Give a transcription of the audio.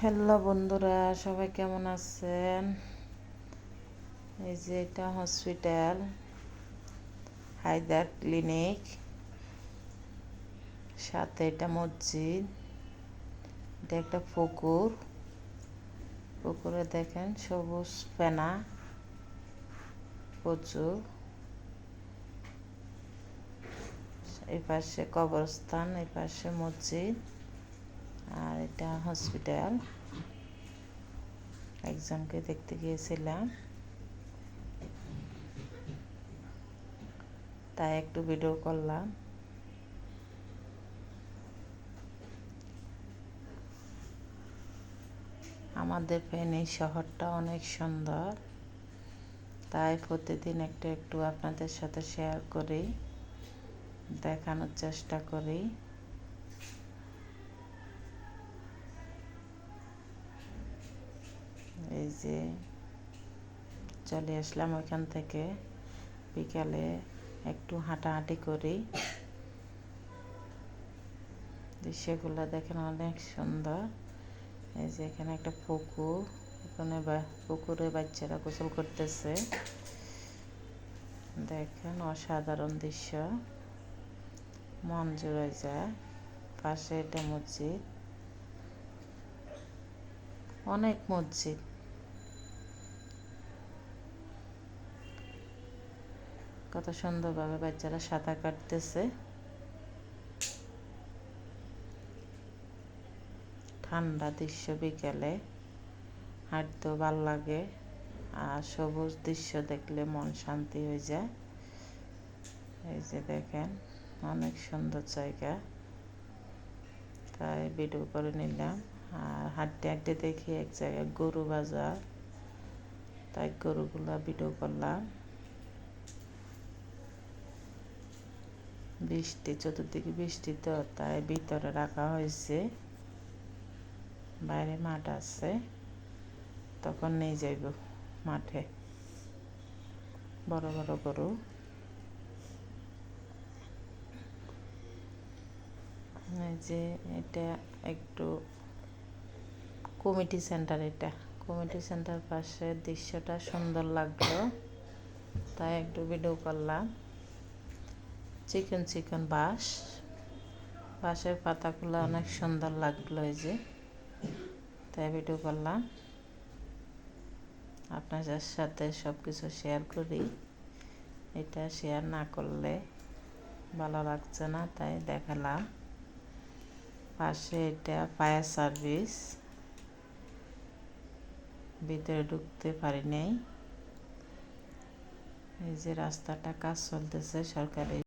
Hello বন্ধুরা, সবাই কেমন আছেন? এই যে এটা হসপিটাল হায়দার ক্লিনিক সাথে এটা মসজিদ, এটা একটা পুকুর। পুকুরে দেখেন সবুজ পেনা প্রচুর। এই পাশে কবরস্থান এই পাশে মসজিদ। আর এটা হসপিটাল একজনকে দেখতে গিয়েছিলাম। তাই একটু ভিডিও করলাম। আমাদের ফেনী শহরটা অনেক সুন্দর। তাই প্রতিদিন একটু একটু আপনাদের সাথে শেয়ার করি, দেখানোর চেষ্টা করি। যে চলে আসলাম ওইখান থেকে। বিকালে একটু হাঁটাহাঁটি করি। দৃশ্যগুলো দেখেন অনেক সুন্দর। এই যে এখানে একটা পুকুর, এখানে পুকুরে বাচ্চারা গোসল করতেছে। দেখেন অসাধারণ দৃশ্য। মন জুড়ে যায়। পাশে এটা মসজিদ। অনেক মসজিদ। কত সুন্দরভাবে বাচ্চারা সাঁতার কাটতেছে। ঠান্ডা দৃশ্য বিকেলে, হাঁটতেও ভালো লাগে, আর সবুজ দৃশ্য দেখলে মন শান্তি হয়ে যায়। এই যে দেখেন, অনেক সুন্দর জায়গা। তাই ভিডিও করে নিলাম, আর হাঁটতে হাঁটতে দেখি এক জায়গায় গরু বাজার। তাই গরুগুলা ভিডিও করলাম। বৃষ্টি, চতুর্দিকে বৃষ্টি তো, তাই ভিতরে রাখা হয়েছে। বাইরে মাঠ আছে, তখন নিয়ে যাইব মাঠে। বড় বড় গরু। যে এটা একটু কমিটি সেন্টার এটা। কমিটি সেন্টার পাশে দৃশ্যটা সুন্দর লাগল। তাই একটু ভিডিও করলাম। চিকন চিকন বাঁশ বাঁশের পাতাগুলো অনেক সুন্দর লাগল এই যে। তাই ভিডিও করলাম। আপনাদের সাথে সব কিছু শেয়ার করি। এটা শেয়ার না করলে ভালো লাগছে না তাই দেখালাম। পাশে এটা ফায়ার সার্ভিস ভিতরে ঢুকতে পারি নাই। এই যে রাস্তাটা কাজ চলতেছে সরকারি